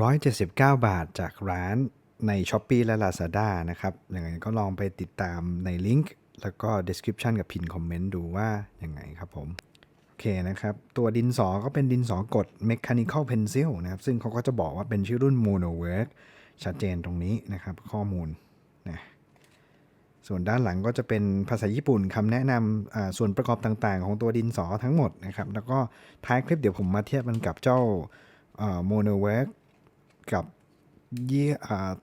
179 บาทจากร้านใน s h อ p e e และ Lazada นะครับยังไงก็ลองไปติดตามในลิงก์แล้วก็ description กับพินคอมเมนต์ดูว่ายังไงครับผม โอเคนะครับ ตัวดินสอก็เป็นดินสอกด mechanical pencil นะครับ ซึ่งเขาก็จะบอกว่าเป็นชื่อรุ่น monowork ชัดเจนตรงนี้นะครับ ข้อมูลนะส่วนด้านหลังก็จะเป็นภาษาญี่ปุ่นคำแนะนำส่วนประกอบต่างๆ ของตัวดินสอทั้งหมดนะครับ แล้วก็ท้ายคลิปเดี๋ยวผมมาเทียบมันกับเจ้าโมโนเวิร์ก กับยี่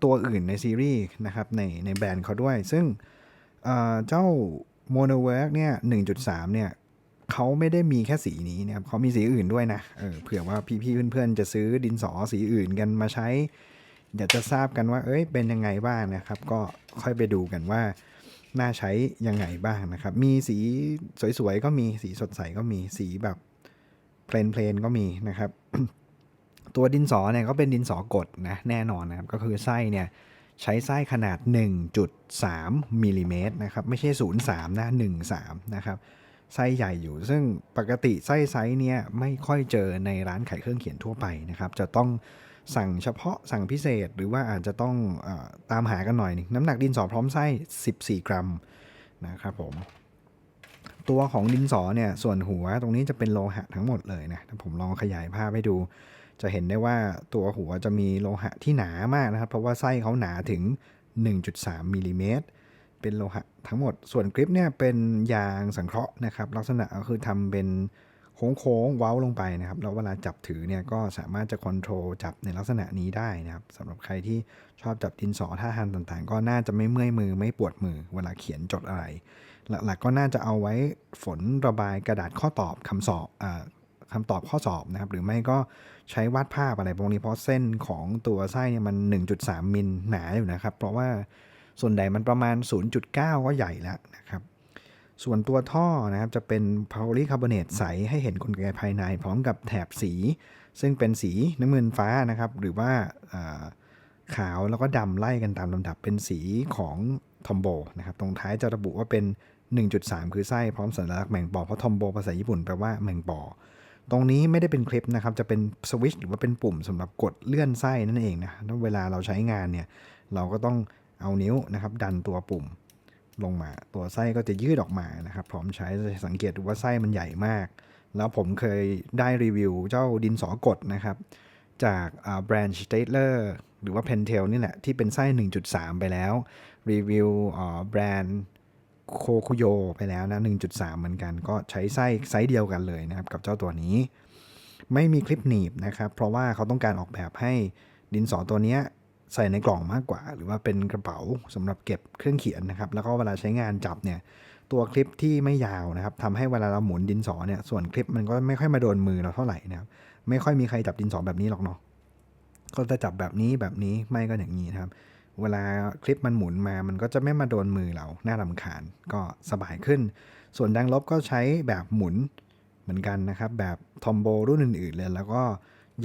ตัวอื่นในซีรีส์นะครับในในแบรนด์เขาด้วย ซึ่งเจ้าโมโนเวิร์กเนี่ย 1.3 เนี่ยเขาไม่ได้มีแค่สีนี้นะครับเขามีสีอื่นด้วยนะเออเผื่อว่าพี่ๆเพื่อนๆจะซื้อดินสอสีอื่นกันมาใช้อยากจะทราบกันว่า เอ้ยเป็นยังไงบ้างนะครับ ก็ค่อยไปดูกันว่าน่าใช้ยังไงบ้างนะครับ มีสีสวยๆก็มีสีสดใสก็มีสีแบบเพลนๆก็มีนะครับ ตัวดินสอเนี่ยก็เป็นดินสอกดนะแน่นอนนะครับก็คือไส้เนี่ยใช้ไส้ขนาด 1.3มิลลิเมตรนะครับไม่ใช่ 0.3 นะ 1.3 นะครับไส้ใหญ่อยู่ ซึ่งปกติไส้ไซส์เนี่ยไม่ค่อยเจอในร้านขายเครื่องเขียนทั่วไปนะครับจะต้องสั่งเฉพาะสั่งพิเศษหรือว่าอาจจะต้องอตามหากันหน่อยนึงน้ำหนักดินสอพร้อมไส้ 14 กรัมนะครับผมตัวของดินสอเนี่ยส่วนหัวตรงนี้จะเป็นโลหะทั้งหมดเลยนะถ้าผมลองขยายภาพให้ดู จะเห็นได้ว่าตัวหัวจะมีโลหะที่หนามากนะครับ เพราะว่าไส้เขาหนาถึง 1.3มิลลิเมตรเป็นโลหะทั้งหมด ส่วนกริปเนี่ยเป็นยางสังเคราะห์นะครับ ลักษณะก็คือทำเป็นโค้งๆเว้าลงไปนะครับ แล้วเวลาจับถือเนี่ยก็สามารถจะคอนโทรลจับในลักษณะนี้ได้นะครับสำหรับใครที่ชอบจับดินสอท่าทางต่างๆ ก็น่าจะไม่เมื่อยมือไม่ปวดมือ เวลาเขียนจดอะไร หลักๆก็น่าจะเอาไว้ฝนระบายกระดาษข้อตอบคำสอบอา คำตอบข้อสอบนะครับหรือไม่ก็ใช้วาดภาพอะไรพวกนี้เพราะเส้นของตัวไส้เนี่ยมัน 1.3 มิลหนาอยู่นะครับ เพราะว่าส่วนใหญ่มันประมาณ 0.9 ก็ใหญ่แล้วนะครับส่วนตัวท่อนะครับจะเป็นโพลีคาร์บอเนตใสให้เห็นกลไกภายใน พร้อมกับแถบสี ซึ่งเป็นสีน้ำเงินฟ้านะครับ หรือว่าอ่าขาวแล้วก็ดำไล่กันตามลำดับเป็นสีของทอมโบนะครับ ตรงท้ายจะระบุว่าเป็น 1.3 คือไส้พร้อมสัญลักษณ์แมงปอเพราะทอมโบภาษาญี่ปุ่นแปลว่าแมงปอ ตรงนี้ไม่ได้เป็นคลิปนะครับ จะเป็นสวิตช์หรือว่าเป็นปุ่มสำหรับกดเลื่อนไส้นั่นเองนะแล้วเวลาเราใช้งานเนี่ย เราก็ต้องเอานิ้วนะครับ ดันตัวปุ่มลงมา ตัวไส้ก็จะยืดออกมานะครับ พร้อมใช้จะสังเกตดูว่าไส้มันใหญ่มาก แล้วผมเคยได้รีวิวเจ้าดินสอกดนะครับ จากแบรนด์ s t a t l e r หรือว่า Pentel นี่แหละที่เป็นไส้ 1.3 ไปแล้ว รีวิวแบรนด์ โคคุโยไปแล้วนะ 1.3 เหมือนกัน ก็ใช้ไส้ไซส์เดียวกันเลยนะครับ กับเจ้าตัวนี้ ไม่มีคลิปหนีบนะครับ เพราะว่าเขาต้องการออกแบบให้ดินสอตัวนี้ใส่ในกล่องมากกว่า หรือว่าเป็นกระเป๋าสำหรับเก็บเครื่องเขียนนะครับ แล้วก็เวลาใช้งานจับเนี่ย ตัวคลิปที่ไม่ยาวนะครับทำให้เวลาเราหมุนดินสอเนี่ย ส่วนคลิปมันก็ไม่ค่อยมาโดนมือเราเท่าไหร่นะครับ ไม่ค่อยมีใครจับดินสอแบบนี้หรอกเนาะ ก็จะจับแบบนี้แบบนี้ไม่ก็อย่างนี้นะครับ เวลาคลิปมันหมุนมา มันก็จะไม่มาโดนมือเราน่ารำคาญ ก็สบายขึ้น ส่วนดังลบก็ใช้แบบหมุนเหมือนกันนะครับ แบบทอมโบรุ่นอื่นๆเลย แล้วก็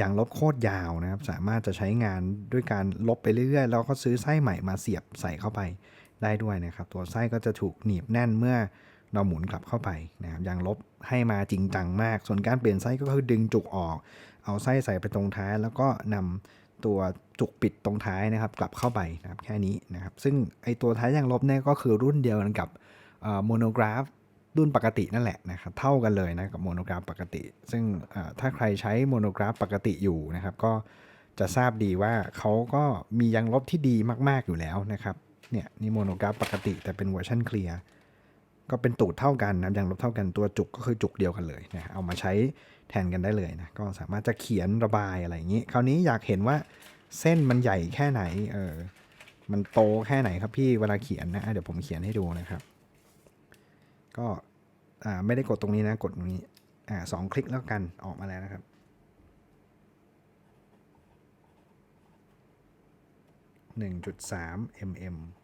ยางลบโคตรยาวนะครับ สามารถจะใช้งานด้วยการลบไปเรื่อยๆ แล้วก็ซื้อไส้ใหม่มาเสียบใส่เข้าไปได้ด้วยนะครับ ตัวไส้ก็จะถูกหนีบแน่นเมื่อเราหมุนกลับเข้าไปนะครับยางลบให้มาจริงจังมาก ส่วนการเปลี่ยนไส้ก็คือดึงจุกออก เอาไส้ใส่ไปตรงท้าย แล้วก็นำ ตัวจุกปิดตรงท้ายนะครับ กลับเข้าไปนะครับแค่นี้นะครับ ซึ่งไอตัวท้ายยางลบเนี่ยก็คือรุ่นเดียวกันกับโมโนกราฟรุ่นปกตินั่นแหละนะครับเท่ากันเลยนะกับโมโนกราฟปกติ ซึ่งถ้าใครใช้โมโนกราฟปกติอยู่นะครับ ก็จะทราบดีว่าเขาก็มียางลบที่ดีมาก ๆอยู่แล้วนะครับเนี่ยนี่โมโนกราฟปกติแต่เป็นเวอร์ชันเคลียร์ ก็เป็นตูดเท่ากันนะยางลบเท่ากันตัวจุกก็คือจุกเดียวกันเลยนะเอามาใช้แทนกันได้เลยนะก็สามารถจะเขียนระบายอะไรอย่างนี้ คราวนี้อยากเห็นว่าเส้นมันใหญ่แค่ไหนเออมันโตแค่ไหนครับพี่เวลาเขียนนะเดี๋ยวผมเขียนให้ดูนะครับ ก็อ่าไม่ได้กดตรงนี้นะกดตรงนี้อ่าสองคลิกแล้วกันออกมาแล้วนะครับ1.3 mm อ่า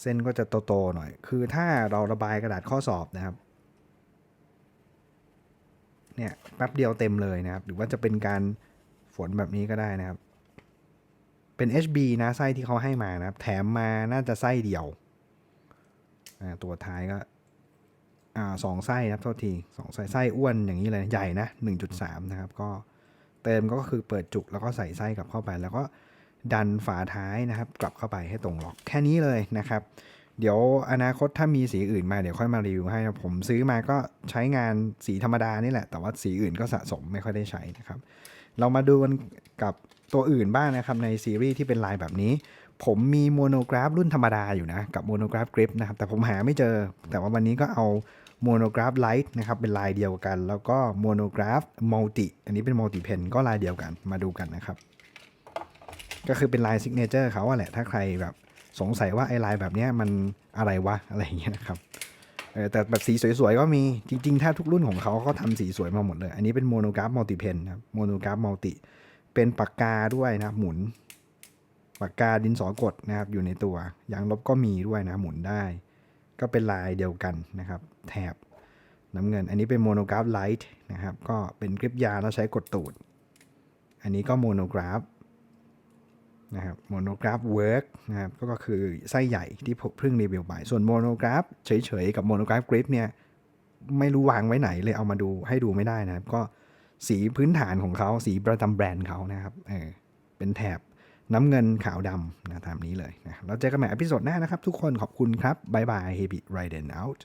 เส้นก็จะโตๆหน่อย คือถ้าเราระบายกระดาษข้อสอบนะครับ เนี่ยแป๊บเดียวเต็มเลยนะครับ หรือว่าจะเป็นการฝนแบบนี้ก็ได้นะครับ เป็น HB นะไส้ที่เขาให้มานะครับ แถมมาน่าจะไส้เดียว ตัวท้ายก็อ่าสองไส้นะครับโทษทีสองไส้ไส้อ้วนอย่างนี้เลยใหญ่นะ 1.3 นะครับ ก็เติมก็คือเปิดจุกแล้วก็ใส่ไส้กลับเข้าไปแล้วก็ ดันฝาท้ายนะครับ กลับเข้าไปให้ตรงล็อกแค่นี้เลยนะครับ เดี๋ยวอนาคตถ้ามีสีอื่นมาเดี๋ยวค่อยมารีวิวให้นะผมซื้อมาก็ใช้งานสีธรรมดานี่แหละ แต่ว่าสีอื่นก็สะสมไม่ค่อยได้ใช้นะครับ เรามาดูกันกับตัวอื่นบ้างนะครับในซีรีส์ที่เป็นลายแบบนี้ ผมมีโมโนกราฟรุ่นธรรมดาอยู่นะ กับโมโนกราฟกริปนะครับ แต่ผมหาไม่เจอ แต่ว่าวันนี้ก็เอาโมโนกราฟไลท์นะครับเป็นลายเดียวกัน แล้วก็โมโนกราฟมัลติอันนี้เป็นมัลติเพนก็ลายเดียวกันมาดูกันนะครับ ก็คือเป็นลายซิกเนเจอร์เขาอะแหละถ้าใครแบบสงสัยว่าไอ้ลายแบบเนี้ยมันอะไรวะอะไรอย่างเงี้ยนะครับเออแต่แบบสีสวยๆก็มีจริงๆ ถ้าทุกรุ่นของเขาเขาทำสีสวยมาหมดเลย อันนี้เป็นโมโนกราฟมัลติเพนครับโมโนกราฟมัลติเป็นปากกาด้วยนะหมุน ปากกาดินสอกดนะครับอยู่ในตัวยางลบก็มีด้วยนะหมุนได้ ก็เป็นลายเดียวกันนะครับ แถบน้ำเงิน อันนี้เป็นโมโนกราฟไลท์นะครับก็เป็นกริปยาแล้วใช้กดตูด อันนี้ก็โมโนกราฟ นะครับโมโนกราฟเวิร์กนะครับก็คือไส้ใหญ่ที่ผมเพิ่งรีวิวไป ส่วนโมโนกราฟเฉยๆ กับโมโนกราฟกริปเนี่ยไม่รู้วางไว้ไหนเลยเอามาดูให้ดูไม่ได้นะครับ ก็สีพื้นฐานของเขาสีประจำแบรนด์เขานะครับเออเป็นแถบน้ำเงินขาวดำนะตามนี้เลยนะแล้วเจอกันใหม่อพิโซดหน้านะครับ ทุกคนขอบคุณครับบายบาย Habit Riden out